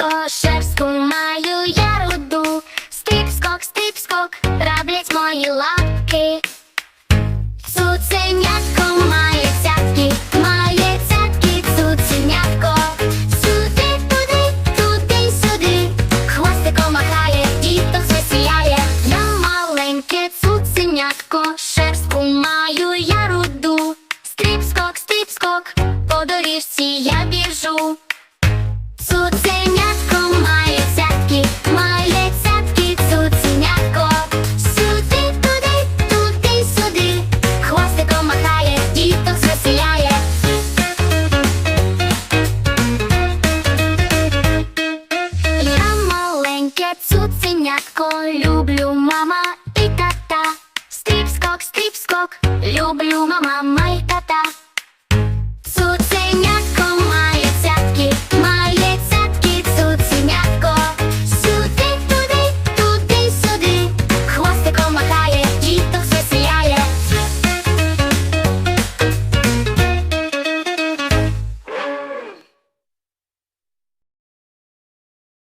Кошерську маю я руду, стип-скок, стип-скок, раблять мої лапки. Цуценятко має цятки, має цятки, цуценятко. Сюди, туди, туди, сюди. Хвостиком махає, і тут все сіяє. Я маленьке цуценятко, шерстку маю я руду. Стріп-скок, стріп-скок, по доріжці я біжу. Цуценятко, люблю мама і тата. Стріп-скок, стріп-скок, люблю мама, май тата.